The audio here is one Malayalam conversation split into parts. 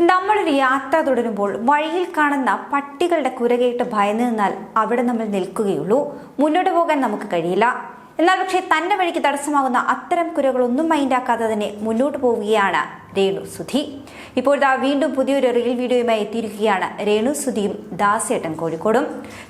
നമ്മളൊരു യാത്ര തുടരുമ്പോൾ വഴിയിൽ കാണുന്ന പട്ടികളുടെ കുരകേട്ട് ഭയന്നു നിന്നാൽ അവിടെ നമ്മൾ നിൽക്കുകയുള്ളൂ. മുന്നോട്ട് പോകാൻ നമുക്ക് കഴിയില്ല. എന്നാൽ പക്ഷേ തന്റെ വഴിക്ക് തടസ്സമാകുന്ന അത്തരം കുരകളൊന്നും മൈൻഡാക്കാതെ തന്നെ മുന്നോട്ട് പോവുകയാണ് രേണു സുധി. ഇപ്പോഴത്തെ വീണ്ടും പുതിയൊരു റീൽ വീഡിയോയുമായി എത്തിയിരിക്കുകയാണ് രേണു സുധിയും ദാസേട്ടൻ കോഴിക്കോടും.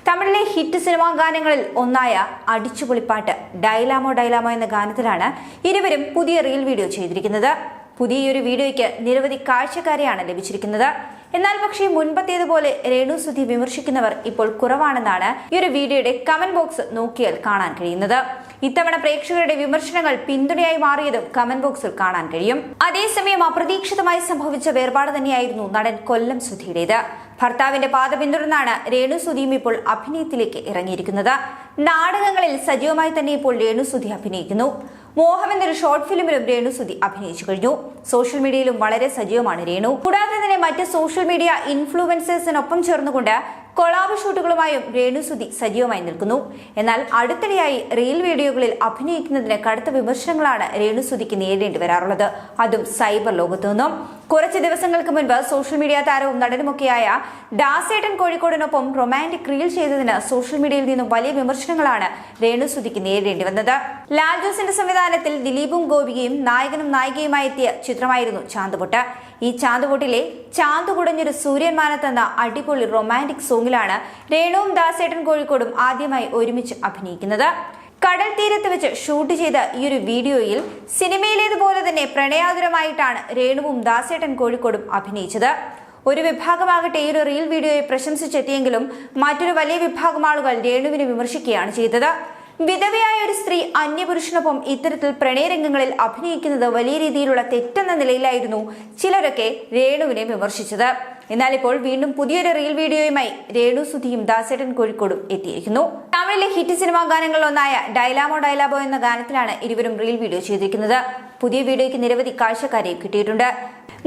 തമിഴിലെ ഹിറ്റ് സിനിമാ ഗാനങ്ങളിൽ ഒന്നായ അടിച്ചുപൊളിപ്പാട്ട് ഡൈലാമോ ഡൈലാമോ എന്ന ഗാനത്തിലാണ് ഇരുവരും പുതിയ റീൽ വീഡിയോ ചെയ്തിരിക്കുന്നത്. പുതിയ ഈ ഒരു വീഡിയോയ്ക്ക് നിരവധി കാഴ്ചക്കാരെയാണ് ലഭിച്ചിരിക്കുന്നത്. എന്നാൽ പക്ഷേ മുൻപത്തേതുപോലെ രേണു സുധി വിമർശിക്കുന്നവർ ഇപ്പോൾ കുറവാണെന്നാണ് ഈ ഒരു വീഡിയോയുടെ കമന്റ് ബോക്സ് നോക്കിയാൽ കാണാൻ കഴിയുന്നത്. ഇത്തവണ പ്രേക്ഷകരുടെ വിമർശനങ്ങൾ പിന്തുണയായി മാറിയതും കമന്റ് ബോക്സിൽ കാണാൻ കഴിയും. അതേസമയം അപ്രതീക്ഷിതമായി സംഭവിച്ച വേർപാട് തന്നെയായിരുന്നു നടൻ കൊല്ലം സുധിയുടേത്. ഭർത്താവിന്റെ പാത പിന്തുടർന്നാണ് രേണു സുധിയും ഇപ്പോൾ അഭിനയത്തിലേക്ക് ഇറങ്ങിയിരിക്കുന്നത്. നാടകങ്ങളിൽ സജീവമായി തന്നെ ഇപ്പോൾ രേണു സുധി അഭിനയിക്കുന്നു. മോഹം എന്നൊരു ഷോർട്ട് ഫിലിമിലും രേണു സുധി അഭിനയിച്ചു കഴിഞ്ഞു. സോഷ്യൽ മീഡിയയിലും വളരെ സജീവമാണ് രേണു. കൂടാതെ തന്നെ മറ്റ് സോഷ്യൽ മീഡിയ ഇൻഫ്ലുവൻസേഴ്സിനൊപ്പം ചേർന്നുകൊണ്ട് കൊളാബ് ഷൂട്ടുകളുമായും രേണു സുധി സജീവമായി നിൽക്കുന്നു. എന്നാൽ അടുത്തിടെയായി റീൽ വീഡിയോകളിൽ അഭിനയിക്കുന്നതിന് കടുത്ത വിമർശനങ്ങളാണ് രേണു സുധിക്ക് നേരിടേണ്ടി വരാറുള്ളത്. അതും സൈബർ ലോകത്തു നിന്നും. കുറച്ച് ദിവസങ്ങൾക്ക് മുൻപ് സോഷ്യൽ മീഡിയ താരവും നടനുമൊക്കെയായ ദാസേട്ടൻ കോഴിക്കോടിനൊപ്പം റൊമാന്റിക് റീൽ ചെയ്തതിന് സോഷ്യൽ മീഡിയയിൽ നിന്നും വലിയ വിമർശനങ്ങളാണ് രേണു സുധിക്ക് നേരിടേണ്ടി വന്നത്. ലാൽ ജോസിന്റെ സംവിധാനത്തിൽ ദിലീപും ഗോപികയും നായകനും നായികയുമായി എത്തിയ ചിത്രമായിരുന്നു ചാന്തുപൊട്ട്. ഈ ചാന്തുപൊട്ടിലെ ചാന്തു കുടഞ്ഞൊരു സൂര്യൻ മാനത്തെന്ന അടിപൊളി റൊമാന്റിക് സോങ്ങിലാണ് രേണുവും ദാസേട്ടൻ കോഴിക്കോടും ആദ്യമായി ഒരുമിച്ച് അഭിനയിക്കുന്നത്. കടൽ തീരത്ത് വെച്ച് ഷൂട്ട് ചെയ്ത ഈ ഒരു വീഡിയോയിൽ സിനിമയിലേതുപോലെ തന്നെ പ്രണയാതുരമായിട്ടാണ് രേണുവും ദാസേട്ടൻ കോഴിക്കോടും അഭിനയിച്ചത്. ഒരു വിഭാഗമാകട്ടെ ഈ ഒരു റീൽ വീഡിയോയെ പ്രശംസിച്ചെത്തിയെങ്കിലും മറ്റൊരു വലിയ വിഭാഗം ആളുകൾ രേണുവിനെ വിമർശിക്കുകയാണ് ചെയ്തത്. വിധവയായ ഒരു സ്ത്രീ അന്യപുരുഷനൊപ്പം ഇത്തരത്തിൽ പ്രണയരംഗങ്ങളിൽ അഭിനയിക്കുന്നത് വലിയ രീതിയിലുള്ള തെറ്റെന്ന നിലയിലായിരുന്നു ചിലരൊക്കെ രേണുവിനെ വിമർശിച്ചത്. എന്നാൽ ഇപ്പോൾ വീണ്ടും പുതിയൊരു റീൽ വീഡിയോയുമായി രേണു സുധിയും ദാസേട്ടൻ കോഴിക്കോടും എത്തിയിരിക്കുന്നു. തമിഴിലെ ഹിറ്റ് സിനിമാ ഗാനങ്ങളിലൊന്നായ ഡൈലാമോ ഡൈലാബോ എന്ന ഗാനത്തിലാണ് ഇരുവരും റീൽ വീഡിയോ ചെയ്തിരിക്കുന്നത്. പുതിയ വീഡിയോയ്ക്ക് നിരവധി കാഴ്ചക്കാരെയും കിട്ടിയിട്ടുണ്ട്.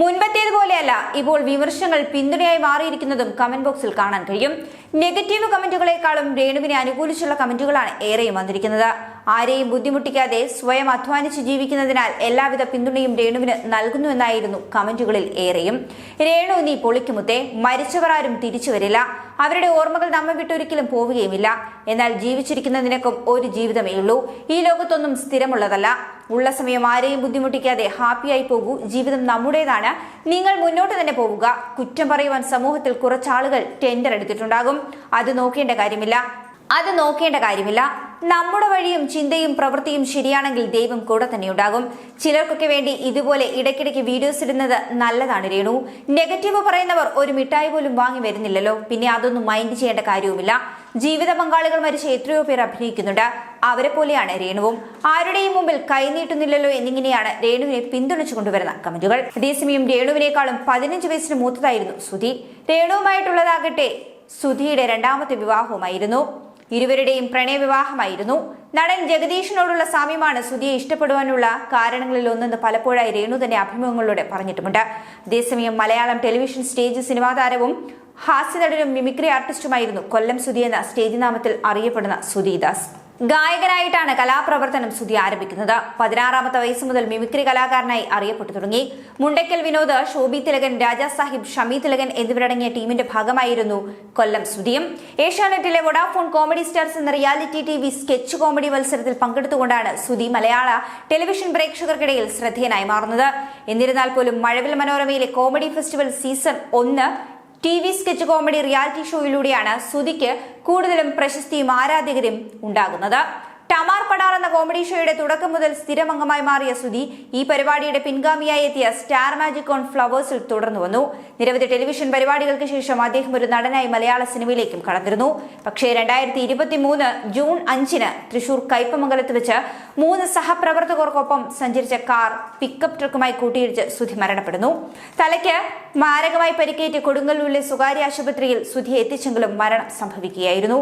മുൻപത്തേതുപോലെയല്ല ഇപ്പോൾ വിമർശങ്ങൾ പിന്തുണയായി മാറിയിരിക്കുന്നതും കമന്റ് ബോക്സിൽ കാണാൻ കഴിയും. നെഗറ്റീവ് കമന്റുകളെക്കാളും രേണുവിനെ അനുകൂലിച്ചുള്ള കമന്റുകളാണ് ഏറെയും വന്നിരിക്കുന്നത്. ആരെയും ബുദ്ധിമുട്ടിക്കാതെ സ്വയം അധ്വാനിച്ച് ജീവിക്കുന്നതിനാൽ എല്ലാവിധ പിന്തുണയും രേണുവിന് നൽകുന്നുവെന്നായിരുന്നു കമന്റുകളിൽ ഏറെയും. രേണു നീ പൊളിക്കുമുത്തേ മരിച്ചവർ ആരും തിരിച്ചു വരില്ല. അവരുടെ ഓർമ്മകൾ നമ്മെ വിട്ടൊരിക്കലും പോവുകയുമില്ല. എന്നാൽ ജീവിച്ചിരിക്കുന്നതിനൊക്കെ ഒരു ജീവിതമേ ഉള്ളൂ. ഈ ലോകത്തൊന്നും സ്ഥിരമുള്ളതല്ല. ഉള്ള സമയം ആരെയും ബുദ്ധിമുട്ടിക്കാതെ ഹാപ്പിയായി പോകൂ. ജീവിതം നമ്മുടേതാണ്. നിങ്ങൾ മുന്നോട്ട് തന്നെ പോവുക. കുറ്റം പറയുവാൻ സമൂഹത്തിൽ കുറച്ചാളുകൾ ടെൻഡർ എടുത്തിട്ടുണ്ടാകും. അത് നോക്കേണ്ട കാര്യമില്ല. അത് നോക്കേണ്ട കാര്യമില്ല. നമ്മുടെ വഴിയും ചിന്തയും പ്രവൃത്തിയും ശരിയാണെങ്കിൽ ദൈവം കൂടെ തന്നെ ഉണ്ടാകും. ചിലർക്കൊക്കെ വേണ്ടി ഇതുപോലെ ഇടയ്ക്കിടയ്ക്ക് വീഡിയോസ് ഇടുന്നത് നല്ലതാണ് രേണു. നെഗറ്റീവ് പറയുന്നവർ ഒരു മിഠായി പോലും വാങ്ങി വരുന്നില്ലല്ലോ. പിന്നെ അതൊന്നും മൈൻഡ് ചെയ്യേണ്ട കാര്യവുമില്ല. ജീവിത പങ്കാളികൾ മരിച്ച എത്രയോ പേർ അഭിനയിക്കുന്നുണ്ട്. അവരെ പോലെയാണ് രേണുവും. ആരുടെയും മുമ്പിൽ കൈനീട്ടുന്നില്ലല്ലോ എന്നിങ്ങനെയാണ് രേണുവിനെ പിന്തുണച്ചു കൊണ്ടുവരുന്ന കമന്റുകൾ. അതേസമയം രേണുവിനേക്കാളും പതിനഞ്ച് വയസ്സിന് മൂത്തതായിരുന്നു സുധി. രേണുവുമായിട്ടുള്ളതാകട്ടെ സുധിയുടെ രണ്ടാമത്തെ വിവാഹവുമായിരുന്നു. ഇരുവരുടെയും പ്രണയവിവാഹമായിരുന്നു. നടൻ ജഗദീഷിനോടുള്ള സാമ്യമാണ് സുധിയെ ഇഷ്ടപ്പെടുവാനുള്ള കാരണങ്ങളിൽ ഒന്നെന്ന് പലപ്പോഴായി രേണു തന്നെ അഭിമുഖങ്ങളിലൂടെ പറഞ്ഞിട്ടുമുണ്ട്. അതേസമയം മലയാളം ടെലിവിഷൻ സ്റ്റേജ് സിനിമാ താരവും ഹാസ്യനടനും മിമിക്രി ആർട്ടിസ്റ്റുമായിരുന്നു കൊല്ലം സുധി എന്ന സ്റ്റേജ് നാമത്തിൽ അറിയപ്പെടുന്ന സുധീദാസ്. ഗായകനായിട്ടാണ് കലാപ്രവർത്തനം സുധി ആരംഭിക്കുന്നത്. പതിനാറാമത്തെ വയസ്സ് മുതൽ മിമിക്രി കലാകാരനായി അറിയപ്പെട്ടു തുടങ്ങി. മുണ്ടയ്ക്കൽ വിനോദ് ഷോബി തിലകൻ രാജാ സാഹിബ് ഷമി തിലകൻ എന്നിവരടങ്ങിയ ടീമിന്റെ ഭാഗമായിരുന്നു കൊല്ലം സുധിയും ഏഷ്യാനെറ്റിലെ വൊഡാഫോൺ കോമഡി സ്റ്റാർസ് എന്ന reality T V sketch comedy മത്സരത്തിൽ പങ്കെടുത്തുകൊണ്ടാണ് സുധി മലയാള ടെലിവിഷൻ പ്രേക്ഷകർക്കിടയിൽ ശ്രദ്ധേയനായി മാറുന്നത്. എന്നിരുന്നാൽ പോലും മഴവിൽ മനോരമയിലെ കോമഡി ഫെസ്റ്റിവൽ സീസൺ ഒന്ന് T V sketch comedy reality ഷോയിലൂടെയാണ് സുധിക്ക് കൂടുതലും പ്രശസ്തിയും ആരാധകരും ഉണ്ടാകുന്നത്. ടമാർ പടാർ എന്ന കോമഡി ഷോയുടെ തുടക്കം മുതൽ സ്ഥിരമംഗമായി മാറിയ സുധി ഈ പരിപാടിയുടെ പിൻഗാമിയായി എത്തിയ സ്റ്റാർ മാജിക് ഓൺ ഫ്ലവേഴ്സിൽ തുടർന്നു വന്നു. നിരവധി ടെലിവിഷൻ പരിപാടികൾക്ക് ശേഷം അദ്ദേഹം ഒരു നടനായി മലയാള സിനിമയിലേക്കും കടന്നിരുന്നു. പക്ഷേ രണ്ടായിരത്തി ഇരുപത്തി മൂന്ന് ജൂൺ അഞ്ചിന് തൃശൂർ കയ്പമംഗലത്ത് വെച്ച് മൂന്ന് സഹപ്രവർത്തകർക്കൊപ്പം സഞ്ചരിച്ച കാർ പിക്കപ്പ് ട്രക്കുമായി കൂട്ടിയിടിച്ച് സുധി മരണപ്പെടുന്നു. തലയ്ക്ക് മാരകമായി പരിക്കേറ്റ് കൊടുങ്ങല്ലൂരിലെ സ്വകാര്യ ആശുപത്രിയിൽ സുധി എത്തിച്ചെങ്കിലും മരണം സംഭവിക്കുകയായിരുന്നു.